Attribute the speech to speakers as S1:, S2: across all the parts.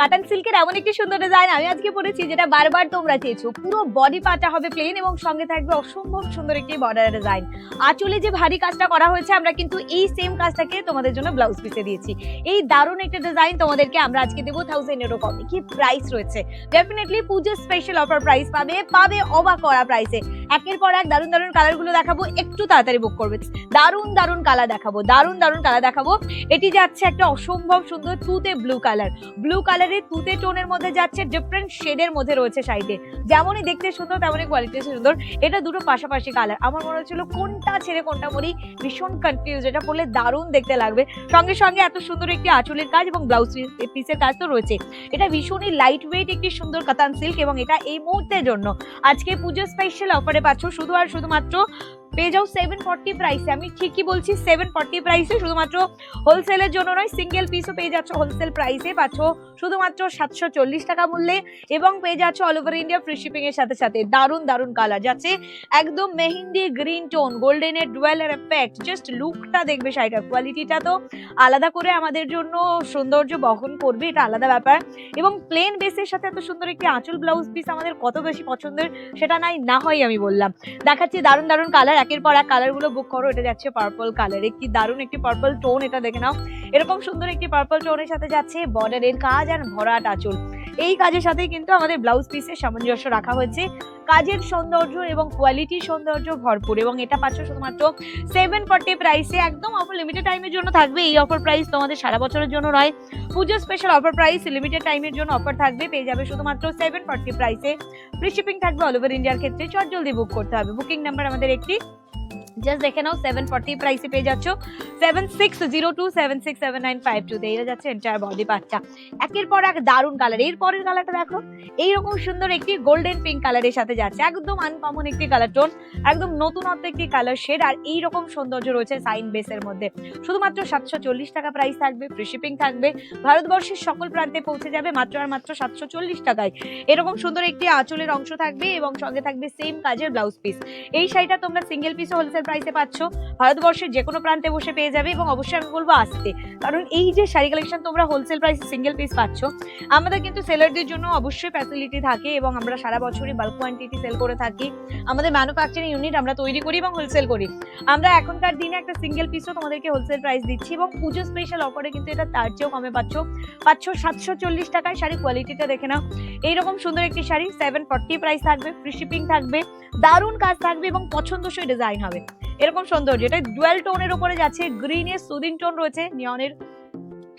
S1: কাতান সিল্কের এমন একটি সুন্দর ডিজাইন আমি আজকে পরেছি যেটা বারবার তোমরা চেয়েছো। পুরো বডি পাটা হবে প্লেন এবং সঙ্গে থাকবে অসম্ভব সুন্দর একটি বর্ডার ডিজাইন আঁচলে যে ভারী কাজটা করা হয়েছে, আমরা কিন্তু এই সেম কাজটাকে তোমাদের জন্য ব্লাউজ পিসে দিয়েছি। এই দারুণ একটা ডিজাইন তোমাদেরকে আমরা আজকে দেবো থাউজেন্ড এরও কমে। কি প্রাইস রয়েছে? ডেফিনেটলি পুজোর স্পেশাল অফার প্রাইস পাবে পাবে অবাক করা প্রাইসে একের পর এক দারুণ দারুণ কালারগুলো দেখাবো, একটু তাড়াতাড়ি বুক করবে। দারুণ দারুণ কালার দেখাবো, দারুণ দারুণ কালার দেখাবো। এটি যাচ্ছে একটা অসম্ভব সুন্দর তুতে ব্লু কালার ব্লু কালারের তুতে টোনের মধ্যে যাচ্ছে ডিফারেন্ট শেডের মধ্যে রয়েছে সাইডে যেমনই দেখতে সুন্দর, তেমনই কোয়ালিটি সুন্দর। এটা দুটো পাশাপাশি কালার আমার মনে হচ্ছিল কোনটা ছেড়ে কোনটা বলি, ভীষণ কনফিউজ এটা পরলে দারুণ দেখতে লাগবে। সঙ্গে সঙ্গে এত সুন্দর একটি আঁচলের কাজ এবং ব্লাউজ পিসের কাজ তো রয়েছে। এটা ভীষণই লাইট ওয়েট একটি সুন্দর কাতান সিল্ক এবং এটা এই মুহূর্তের জন্য। আজকে পুজো স্পেশাল অফারে পাচ্ছ শুধু আর শুধুমাত্র পেয়ে যাও সেভেন ফর্টি প্রাইসে আমি ঠিকই বলছি সেভেন ফর্টি প্রাইসে শুধুমাত্র হোলসেলের জন্য নয় সিঙ্গেল পিসও পেয়ে যাচ্ছ হোলসেল প্রাইসে পাচ্ছ শুধুমাত্র সাতশো চল্লিশ টাকা মূল্যে এবং পেয়ে যাচ্ছ all over India free shipping এর সাথে সাথে। দারুণ দারুণ কালার যাচ্ছে। একদম মেহেন্দি গ্রিন টোন গোল্ডেনের ডুয়েলার এফেক্ট জাস্ট লুকটা দেখবে শাড়িটার কোয়ালিটিটা তো আলাদা করে আমাদের জন্য সৌন্দর্য বহন করবে, এটা আলাদা ব্যাপার। এবং প্লেন বেসের সাথে এত সুন্দর একটি আঁচল ব্লাউজ পিস আমাদের কত বেশি পছন্দের সেটা নাই, না হয় আমি বললাম। দেখাচ্ছি দারুণ দারুণ কালার একের পর এক কালারগুলো বুক করো, এটা যাচ্ছে পার্পল কালার একটি দারুণ একটি পার্পল টোন এটা দেখে নাও। এরকম সুন্দর একটি পার্পল টোনের সাথে যাচ্ছে বর্ডারের কাজ আর ভরাট আঁচল। এই কাজের সাথে কিন্তু আমাদের ব্লাউজ পিসের সামঞ্জস্য রাখা হয়েছে। কাজের সৌন্দর্য এবং কোয়ালিটির সৌন্দর্য ভরপুর এবং এটা পাচ্ছ শুধুমাত্র সেভেন ফর্টি প্রাইসে একদম অফার লিমিটেড টাইমের জন্য থাকবে। এই অফার প্রাইস তোমাদের সারা বছরের জন্য নয়। পুজো স্পেশাল অফার প্রাইস লিমিটেড টাইমের জন্য অফার থাকবে। পেয়ে যাবে শুধুমাত্র সেভেন ফর্টি প্রাইসে ফ্রি শিপিং থাকবে অল ওভার ইন্ডিয়ার ক্ষেত্রে। চট জলদি বুক করতে হবে। বুকিং নাম্বার আমাদের একটি জাস্ট দেখে নাও সেভেন ফর্টি প্রাইসে পেয়ে যাচ্ছ। Seven six zero two seven six seven nine five two এটা যাচ্ছে এন্টায়ার বডি পাচ্চা একের পর এক দারুণ কালারের পরের কালারটা দেখো, এইরকম সুন্দর একটি গোল্ডেন পিঙ্ক কালারের সাথে যাচ্ছে। একদম আনকমন একটি কালার টোন একদম নতুনত্ব একটি কালার শেড আর এইরকম সৌন্দর্য রয়েছে সাইন বেসের মধ্যে। শুধুমাত্র সাতশো চল্লিশ টাকা প্রাইস থাকবে ফ্রি শিপিং থাকবে। ভারতবর্ষের সকল প্রান্তে পৌঁছে যাবে মাত্র আর মাত্র সাতশো চল্লিশ টাকায়। এরকম সুন্দর একটি আঁচলের অংশ থাকবে এবং সঙ্গে থাকবে সেম কাজের ব্লাউজ পিস এই শাড়িটা তোমরা সিঙ্গেল পিস হোলসেল প্রাইসে পাচ্ছ। ভারতবর্ষের যে কোনো প্রান্তে বসে পেয়ে যাবে এবং অবশ্যই আমি বলব আসতে। কারণ এই যে শাড়ি কালেকশন তোমরা হোলসেল প্রাইসে সিঙ্গেল পিস পাচ্ছ, আমাদের কিন্তু সেলারদের জন্য অবশ্যই ফ্যাসিলিটি থাকে এবং আমরা সারা বছরই বাল্ক কোয়ান্টিটি সেল করে থাকি। আমাদের ম্যানুফ্যাকচারিং ইউনিট আমরা তৈরি করি এবং হোলসেল করি। আমরা এখনকার দিনে একটা সিঙ্গেল পিসও তোমাদেরকে হোলসেল প্রাইস দিচ্ছি এবং পুজো স্পেশাল অফারে কিন্তু এটা তার চেয়েও কমে পাচ্ছ। পাচ্ছ সাতশো চল্লিশ টাকায় শাড়ি কোয়ালিটিটা দেখে নাও। এইরকম সুন্দর একটি শাড়ি সেভেন ফর্টি প্রাইস থাকবে ফ্রি শিপিং থাকবে, দারুণ কাজ থাকবে এবং পছন্দসই ডিজাইন হবে। এরকম সৌন্দর্য। এটা ডুয়েল টোনের উপরে যাচ্ছে গ্রিনের সুদিন টোন রয়েছে নিয়নের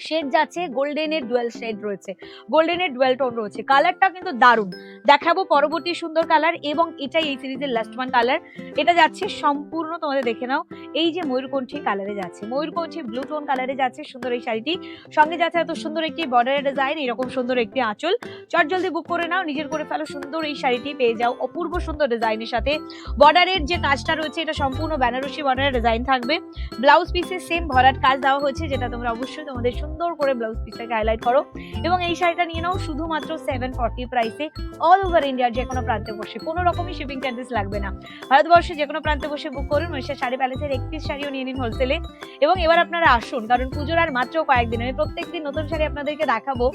S1: শেড যাচ্ছে গোল্ডেনের ডুয়েল শেড রয়েছে। গোল্ডেনের ডুয়েল টোন রয়েছে। কালারটা কিন্তু দারুণ। দেখাবো পরবর্তী সুন্দর কালার এবং এটাই এই সিরিজের লাস্ট ওয়ান কালার এটা যাচ্ছে সম্পূর্ণ তোমাদের দেখে নাও। এই যে ময়ূরকণ্ঠী কালারে যাচ্ছে। ময়ূরকণ্ঠী ব্লু টোন কালারে যাচ্ছে সুন্দর এই শাড়িটি। সঙ্গে যাচ্ছে এত সুন্দর একটি বর্ডারের ডিজাইন এরকম সুন্দর একটি আঁচল। চট জলদি বুক করে নাও, নিজের করে ফেলো, সুন্দর এই শাড়িটি পেয়ে যাও। অপূর্ব সুন্দর ডিজাইনের সাথে। বর্ডারের যে কাজটা রয়েছে, এটা সম্পূর্ণ বেনারসি বর্ডারের ডিজাইন থাকবে। ব্লাউজ পিসে সেম ভরাট কাজ দেওয়া হয়েছে, যেটা তোমরা অবশ্যই তোমাদের সুন্দর করে ব্লাউজ পিসটাকে হাইলাইট করো এবং এই শাড়িটা নিয়ে নাও শুধুমাত্র সেভেন ফর্টি প্রাইসে অল ওভার ইন্ডিয়ার যে কোনো প্রান্তে বসে। কোনো রকমই শিপিং চার্জেস লাগবে না। ভারতবর্ষে যে কোনো প্রান্তে বসে বুক করুন মহিষা শাড়ি প্যালেসের একত্রিশ শাড়িও নিয়ে নিন হোলসেলে এবং এবার আপনারা আসুন, কারণ পুজোর আর মাত্র কয়েকদিন, আমি প্রত্যেকদিন নতুন শাড়ি আপনাদেরকে দেখাবো।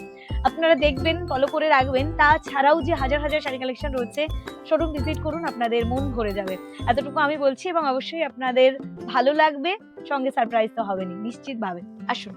S1: আপনারা দেখবেন ফলো করে রাখবেন। তাছাড়াও যে হাজার হাজার শাড়ি কালেকশন রয়েছে শোরুম ভিজিট করুন, আপনাদের মন ভরে যাবে। এতটুকু আমি বলছি এবং অবশ্যই আপনাদের ভালো লাগবে, সঙ্গে সারপ্রাইজ তো হবেনি নিশ্চিতভাবে। আসুন।